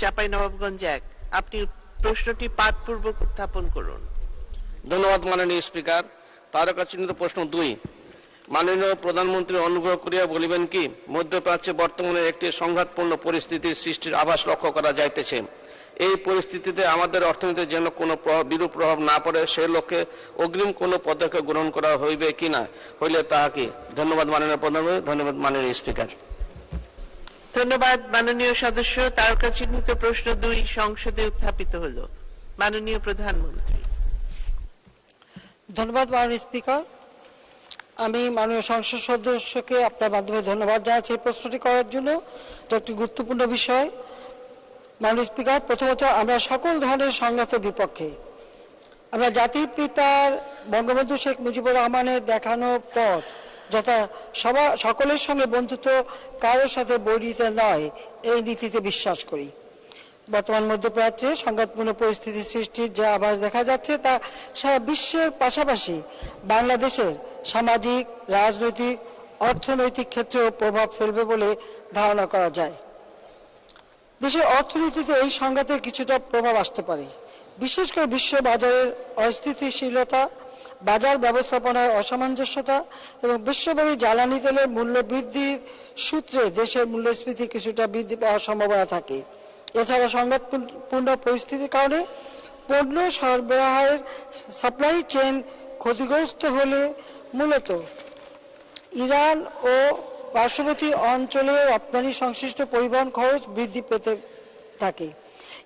চাপাই নবাবগঞ্জ এক। আপনি প্রশ্নটি পাঠপূর্বক উত্থাপন করুন। ধন্যবাদ মাননীয় স্পিকার। তারকা চিহ্নিত প্রশ্ন দুই। মাননীয় প্রধানমন্ত্রী অনুগ্রহ করিয়া বলিবেন কি, মধ্যপ্রাচ্যে বর্তমানে একটি সংঘাতপূর্ণ পরিস্থিতির সৃষ্টির আভাস লক্ষ্য করা যাইতেছে। এই পরিস্থিতিতে আমাদের অর্থনীতিতে যেন কোনো বিরূপ প্রভাব না পড়ে, সে লক্ষ্যে অগ্রিম কোনো পদক্ষেপ গ্রহণ করা হইবে কিনা, হইলে তাহা কি? ধন্যবাদ মাননীয় প্রধানমন্ত্রী, ধন্যবাদ মাননীয় স্পিকার। ধন্যবাদ, মাননীয় সদস্য। তারকা চিহ্নিত প্রশ্ন দুই সংসদে উত্থাপিত হলো। মাননীয় প্রধানমন্ত্রী। ধন্যবাদ, মাননীয় স্পিকার। আমি মাননীয় সংসদ সদস্যকে আপনার মাধ্যমে ধন্যবাদ জানাচ্ছি এই প্রশ্নটি করার জন্য। এটা একটি গুরুত্বপূর্ণ বিষয়। মাননীয় স্পিকার, প্রথমত আমরা সকল ধরনের সংঘাতের বিপক্ষে, আমরা জাতির পিতার বঙ্গবন্ধু শেখ মুজিবুর রহমানের দেখানো পথ যথা সবা, সকলের সঙ্গে বন্ধুত্ব কারোর সাথে বৈরিতে নয়, এই নীতিতে বিশ্বাস করি। বর্তমান মধ্যপ্রাচ্যে সংঘাতপূর্ণ পরিস্থিতি সৃষ্টির যে আভাস দেখা যাচ্ছে তা সারা বিশ্বের পাশাপাশি বাংলাদেশের সামাজিক, রাজনৈতিক, অর্থনৈতিক ক্ষেত্রেও প্রভাব ফেলবে বলে ধারণা করা যায়। দেশের অর্থনীতিতে এই সংঘাতের কিছুটা প্রভাব আসতে পারে। বিশেষ করে বিশ্ব বাজারের অস্থিতিশীলতা বাজার ব্যবস্থাপনায় অসামঞ্জস্যতা এবং বিশ্বব্যাপী জ্বালানি তেলের মূল্য বৃদ্ধির সূত্রে দেশের মূল্যস্ফীতি কিছুটা বৃদ্ধি পাওয়ার সম্ভাবনা থাকে। এছাড়া সংঘাতপূর্ণ পরিস্থিতির কারণে পণ্য সরবরাহের সাপ্লাই চেন ক্ষতিগ্রস্ত হলে মূলত ইরান ও পার্শ্ববর্তী অঞ্চলে রপ্তানি সংশ্লিষ্ট পরিবহন খরচ বৃদ্ধি পেতে থাকে।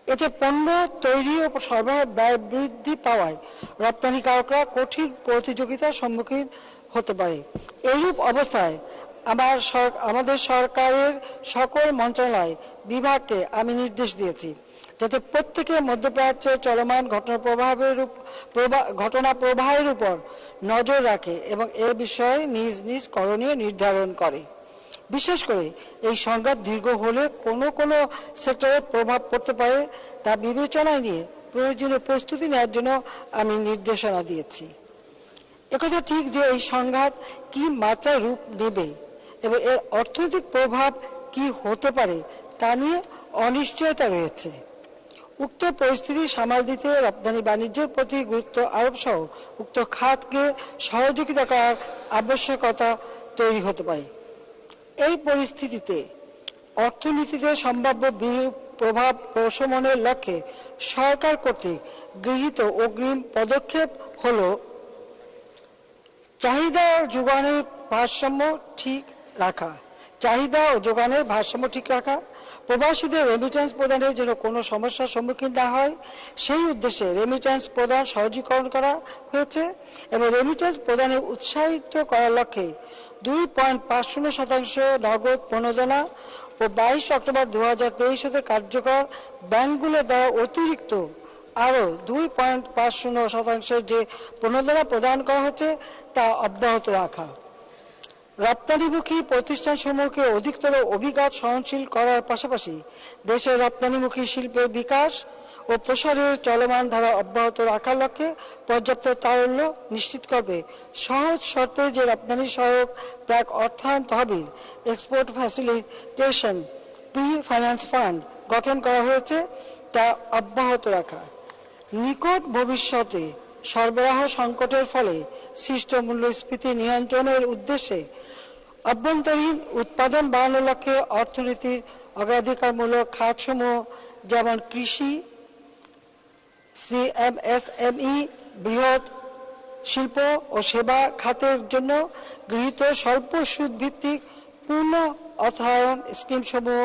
এতে পণ্য তৈরি ও সরবরাহ ব্যয় বৃদ্ধি পাওয়ায় রপ্তানিকারকরা কঠিন প্রতিযোগিতার সম্মুখীন হতে পারে। এইরূপ অবস্থায় আমার আমাদের সরকারের সকল মন্ত্রণালয় বিভাগকে আমি নির্দেশ দিয়েছি যাতে প্রত্যেকে মধ্যপ্রাচ্যের চলমান ঘটনা প্রভাবের প্রভা- ঘটনা প্রবাহের উপর নজর রাখে এবং এ বিষয়ে নিজ নিজ করণীয় নির্ধারণ করে। বিশেষ করে এই সংঘাত দীর্ঘ হলে কোনো কোনো সেক্টরে প্রভাব পড়তে পারে তা বিবেচনায় নিয়ে প্রয়োজনীয় প্রস্তুতি নেওয়ার জন্য আমি নির্দেশনা দিয়েছি। একথা ঠিক যে এই সংঘাত কি মাত্রায় রূপ নেবে এবং এর অর্থনৈতিক প্রভাব কি হতে পারে তা নিয়ে অনিশ্চয়তা রয়েছে। উক্ত পরিস্থিতি সামাল দিতে রপ্তানি বাণিজ্যের প্রতি গুরুত্ব আরোপ সহ উক্ত খাতকে সহযোগিতা করার আবশ্যকতা তৈরি হতে পারে। এই পরিস্থিতিতে অর্থনীতিতে সম্ভাব্য বিরূপ প্রভাব প্রশমনের লক্ষ্যে সরকার কর্তৃক গৃহীত অগ্রিম পদক্ষেপ হল চাহিদা ও যোগানের ভারসাম্য ঠিক রাখা। চাহিদা ও যোগানের ভারসাম্য ঠিক রাখা। প্রবাসীদের রেমিটেন্স প্রদানের জন্য কোনো সমস্যার সম্মুখীন না হয়, সেই উদ্দেশ্যে রেমিটেন্স প্রদান সহজীকরণ করা হয়েছে এবং রেমিটেন্স প্রদানে উৎসাহিত করার লক্ষ্যে দুই পয়েন্ট পাঁচ শূন্য শতাংশ নগদ প্রণোদনা ও বাইশ অক্টোবর দু হাজার তেইশ হতে কার্যকর ব্যাংকগুলো দ্বারা অতিরিক্ত আরও দুই পয়েন্ট পাঁচ শূন্য শতাংশের যে প্রণোদনা প্রদান করা হচ্ছে তা অব্যাহত রাখা। রপ্তানিমুখী প্রতিষ্ঠানসমূহকে অধিকতর অভিঘাত সহনশীল করার পাশাপাশি দেশের রপ্তানিমুখী শিল্পের বিকাশ ও প্রসারের চলমান ধারা অব্যাহত রাখার লক্ষ্যে পর্যাপ্ত তারল্য নিশ্চিত করবে। সহজ শর্তে যে রপ্তানি সহায়ক প্রাক অর্থায়ন তহবিল export facilitation pre finance fund গঠন করা হয়েছে তা অব্যাহত রাখা। নিকট ভবিষ্যতে সরবরাহ সংকটের ফলে সৃষ্ট মূল্যস্ফীতি নিয়ন্ত্রণের উদ্দেশ্যে অভ্যন্তরীণ উৎপাদন বাড়ানোর লক্ষ্যে অর্থনীতির অগ্রাধিকারমূলক খাতসমূহ, যেমন কৃষি সিএমএসএমই বৃহৎ শিল্প ও সেবা খাতের জন্য গৃহীত স্বল্প সুদ ভিত্তিক পূর্ণ অর্থায়ন স্কিমসমূহ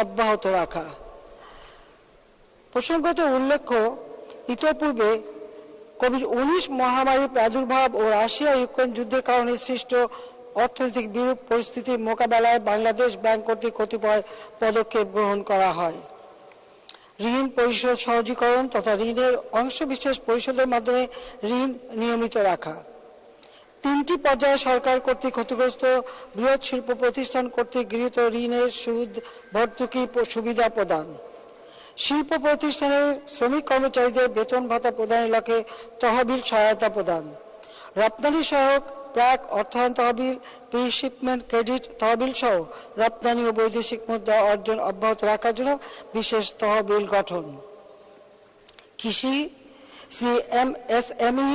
অব্যাহত রাখা। প্রসঙ্গত উল্লেখ্য, ইতোপূর্বে কোভিড উনিশ মহামারী প্রাদুর্ভাব ও রাশিয়া ইউক্রেন যুদ্ধের কারণে সৃষ্ট অর্থনৈতিক বিরূপ পরিস্থিতির মোকাবেলায় বাংলাদেশ ব্যাংক কর্তৃক কতিপয় পদক্ষেপ গ্রহণ করা হয়। ঋণ পরিশোধ সহজীকরণ তথা ঋণের অংশবিশেষ পরিশোধের মাধ্যমে ঋণ নিয়মিত রাখা। তিনটি পর্যায়ে সরকার কর্তৃক ক্ষতিগ্রস্ত বৃহৎ শিল্প প্রতিষ্ঠান কর্তৃক গৃহীত ঋণের সুদ, ভর্তুকি সুবিধা প্রদান। শিল্প প্রতিষ্ঠানের শ্রমিক কর্মচারীদের বেতন ভাতা প্রদানের লক্ষ্যে তহবিল সহায়তা প্রদান। রপ্তানি সহায়ক প্রাক অর্থায়ন তহবিল প্রি শিপমেন্ট ক্রেডিট তহবিল সহ রপ্তানি ও বৈদেশিক মুদ্রা অর্জন অব্যাহত রাখার জন্য বিশেষ তহবিল গঠন। কৃষি সিএমএসএমই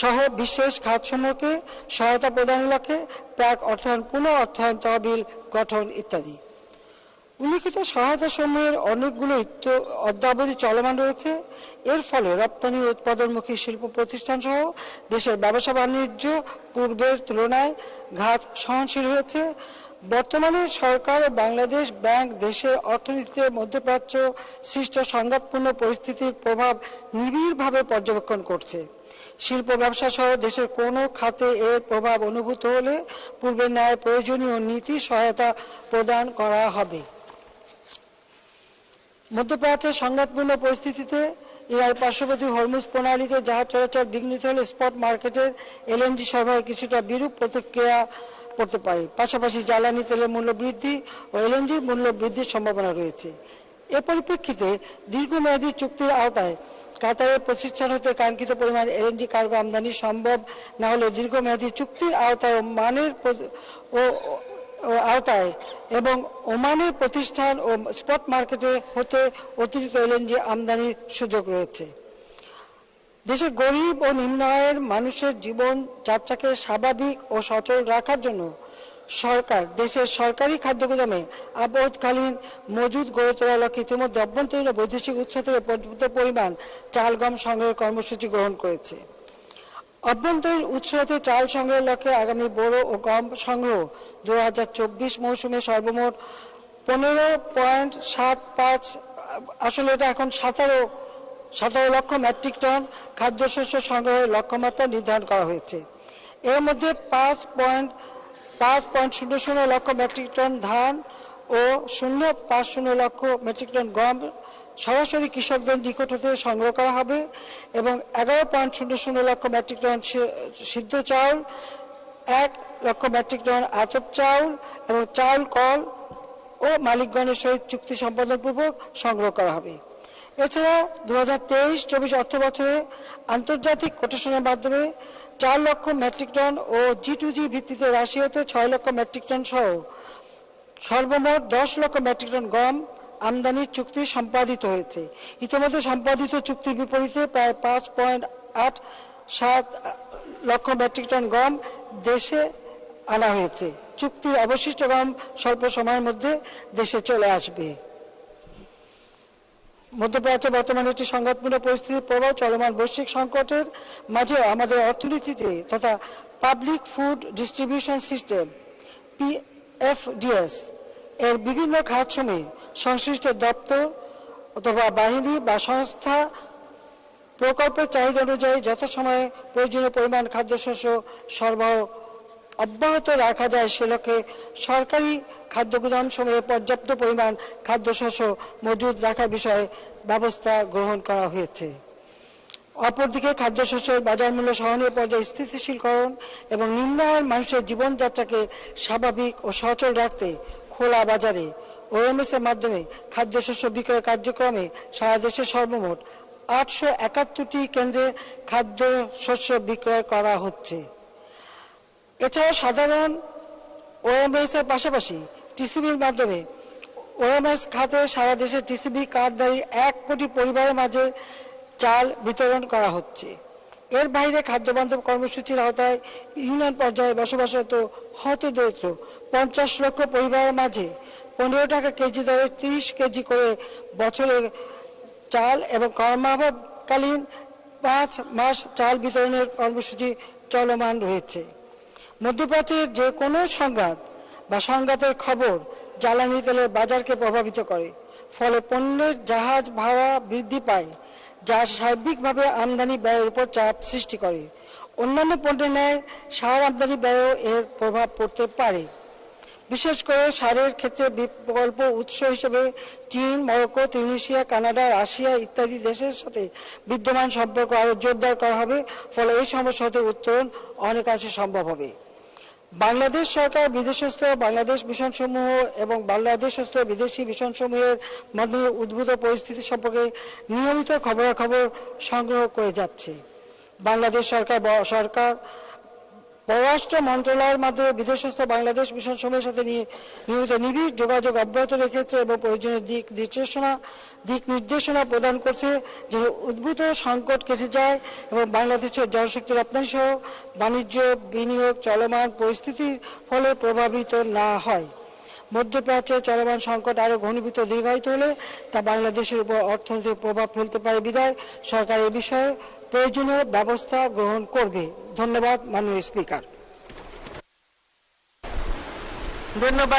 সহ বিশেষ খাতসমূহকে সহায়তা প্রদানের লক্ষ্যে প্রাক অর্থায়ন, পুনঃ অর্থায়ন তহবিল গঠন ইত্যাদি। উল্লিখিত সহায়তা সমূহের অনেকগুলো অদ্যাবধি চলমান রয়েছে। এর ফলে রপ্তানি উৎপাদনমুখী শিল্প প্রতিষ্ঠান সহ দেশের ব্যবসা বাণিজ্য পূর্বের তুলনায় ঘাত সহনশীল হয়েছে। বর্তমানে সরকার ও বাংলাদেশ ব্যাংক দেশের অর্থনীতিতে মধ্যপ্রাচ্য সৃষ্ট সংঘাতপূর্ণ পরিস্থিতির প্রভাব নিবিড়ভাবে পর্যবেক্ষণ করছে। শিল্প ব্যবসা সহ দেশের কোনো খাতে এর প্রভাব অনুভূত হলে পূর্বের ন্যায় প্রয়োজনীয় নীতি সহায়তা প্রদান করা হবে। মধ্যপ্রাচ্যের সংঘাতপূর্ণ পরিস্থিতিতে ইরার পার্শ্ববর্তী হরমুজ প্রণালীতে জাহাজ চলাচল বিঘ্নিত হলে স্পট মার্কেটের এলএনজি সরবরাহে কিছুটা বিরূপ প্রতিক্রিয়া পড়তে পারে। পাশাপাশি জ্বালানি তেলের মূল্য বৃদ্ধি ও এলএনজির মূল্য বৃদ্ধির সম্ভাবনা রয়েছে। এ পরিপ্রেক্ষিতে দীর্ঘমেয়াদী চুক্তির আওতায় কাতারের প্রতিষ্ঠান হতে কাঙ্ক্ষিত পরিমাণ এলএনজি কার্গো আমদানি সম্ভব না হলে দীর্ঘমেয়াদী চুক্তির আওতায় মানের ও আওতায় এবং ওমানের প্রতিষ্ঠান ও স্পট মার্কেটে হতে অতিরিক্ত এলএনজি আমদানির সুযোগ রয়েছে। দেশের গরিব ও নিম্ন আয়ের মানুষের জীবন যাত্রাকে স্বাভাবিক ও সচল রাখার জন্য সরকার দেশের সরকারি খাদ্য গুদামে আপদকালীন মজুদ গড়ে তোলার লক্ষ্যে ইতিমধ্যে অভ্যন্তরীণ বৈদেশিক উৎস থেকে পর্যাপ্ত পরিমাণ চাল, গম সংগ্রহের কর্মসূচি গ্রহণ করেছে। অভ্যন্তরীণ উৎস হতে চাল সংগ্রহের লক্ষ্যে আগামী বোরো ও গম সংগ্রহ দু হাজার চব্বিশ মৌসুমে সর্বমোট পনেরো পয়েন্ট সাত পাঁচ, আসলে এটা এখন সতেরো সতেরো লক্ষ মেট্রিক টন খাদ্যশস্য সংগ্রহের লক্ষ্যমাত্রা নির্ধারণ করা হয়েছে। এর মধ্যে পাঁচ পয়েন্ট পাঁচ পয়েন্ট শূন্য শূন্য লক্ষ মেট্রিক টন ধান ও শূন্য পাঁচ শূন্য লক্ষ মেট্রিক টন গম সরাসরি কৃষকদের নিকট হতে সংগ্রহ করা হবে এবং এগারো পয়েন্ট শূন্য শূন্য লক্ষ মেট্রিক টন সিদ্ধ চাউল, এক লক্ষ মেট্রিক টন আতপ চাউল এবং চাউল, কল ও মালিকগণের সহিত চুক্তি সম্পাদনপূর্বক সংগ্রহ করা হবে। এছাড়া দু হাজার তেইশ চব্বিশ অর্থ বছরে আন্তর্জাতিক কোটেশনের মাধ্যমে চার লক্ষ মেট্রিক টন ও জি টু জি ভিত্তিতে রাশিয়াতে ছয় লক্ষ মেট্রিক টন সহ সর্বমোট দশ লক্ষ মেট্রিক টন গম আমদানির চুক্তি সম্পাদিত হয়েছে। ইতিমধ্যে সম্পাদিত চুক্তির বিপরীতে প্রায় পাঁচ পয়েন্ট আট সাত লক্ষ মেট্রিক টন গম দেশে আনা হয়েছে। চুক্তির অবশিষ্ট গম স্বল্প সময়ের মধ্যে দেশে চলে আসবে। মধ্যপ্রাচ্যে বর্তমানে একটি সংঘাতপূর্ণ পরিস্থিতির প্রভাব চলমান বৈশ্বিক সংকটের মাঝেও আমাদের অর্থনীতিতে তথা public food distribution system PFDS এর বিভিন্ন খাতসমূহে সংশ্লিষ্ট দপ্তর অথবা বাহিনী বা সংস্থা প্রকল্পের চাহিদা অনুযায়ী যথাসময়ে প্রয়োজনীয় পরিমাণ খাদ্যশস্য সরবরাহ অব্যাহত রাখা যায় সে লক্ষ্যে সরকারি খাদ্য গুদাম সমূহে পর্যাপ্ত পরিমাণ খাদ্যশস্য মজুদ রাখার বিষয়ে ব্যবস্থা গ্রহণ করা হয়েছে। অপরদিকে খাদ্যশস্যের বাজার মূল্য সহনীয় পর্যায়ে স্থিতিশীলকরণ এবং নিম্ন আয়ের মানুষের জীবনযাত্রাকে স্বাভাবিক ও সচল রাখতে খোলা বাজারে ওএমএস এর মাধ্যমে খাদ্যশস্য বিক্রয় কার্যক্রমে সারা দেশে সর্বমোট আটশো একাত্তরটি কেন্দ্রে খাদ্যশস্য বিক্রয় করা হচ্ছে। এছাড়াও সাধারণ ওএমএস এর পাশাপাশি টিসিবির মাধ্যমে ওএমএস খাতে সারা দেশে টিসিবি কার্ডধারী এক কোটি পরিবারের মাঝে চাল বিতরণ করা হচ্ছে। এর বাইরে খাদ্য বান্ধব কর্মসূচির আওতায় ইউনিয়ন পর্যায়ে বসবাসরত হতদরিদ্র পঞ্চাশ লক্ষ পরিবারের মাঝে পনেরো টাকা কেজি দরে, তিরিশ কেজি করে বছরে চাল এবং কর্মাভাবকালীন পাঁচ মাস চাল বিতরণের কর্মসূচি চলমান রয়েছে। মধ্যপ্রাচ্যের যে কোনো সংঘাত বা সংঘাতের খবর জ্বালানি তেলের বাজারকে প্রভাবিত করে, ফলে পণ্যের জাহাজ ভাড়া বৃদ্ধি পায়, যা সার্বিকভাবে আমদানি ব্যয়ের উপর চাপ সৃষ্টি করে। অন্যান্য পণ্যের ন্যায় সার আমদানি ব্যয়েও এর প্রভাব পড়তে পারে। বিশেষ করে সারের ক্ষেত্রে বিকল্প উৎস হিসেবে চীন, মরক্কো তিউনিশিয়া কানাডা, রাশিয়া ইত্যাদি দেশের সাথে বিদ্যমান সম্পর্ক আরও জোরদার করা হবে, ফলে এই সমস্যা হতে উত্তরণ অনেকাংশে সম্ভব হবে। বাংলাদেশ সরকার বিদেশস্থ বাংলাদেশ মিশন সমূহ এবং বাংলাদেশস্থ বিদেশি মিশন সমূহের মাধ্যমে উদ্ভূত পরিস্থিতি সম্পর্কে নিয়মিত খবরাখবর সংগ্রহ করে যাচ্ছে। বাংলাদেশ সরকার সরকার পররাষ্ট্র মন্ত্রণালয়ের মাধ্যমে বিদেশস্থ বাংলাদেশ মিশন সমূহের সাথে নিয়ে নিয়মিত নিবিড় যোগাযোগ অব্যাহত রেখেছে এবং প্রয়োজনীয় দিক নির্দেশনা দিক নির্দেশনা প্রদান করছে যে উদ্ভূত সংকট কেটে যায় এবং বাংলাদেশের জনশক্তি রপ্তানি সহ বাণিজ্য, বিনিয়োগ, চলমান পরিস্থিতির ফলে প্রভাবিত না হয়। মধ্যপ্রাচ্যে চলমান সংকট আরও ঘনীভূত দীর্ঘায়িত হলে তা বাংলাদেশের উপর অর্থনৈতিক প্রভাব ফেলতে পারে বিধায় সরকার এ বিষয়ে প্রয়োজনীয় ব্যবস্থা গ্রহণ করবে। ধন্যবাদ মাননীয় স্পিকার। ধন্যবাদ।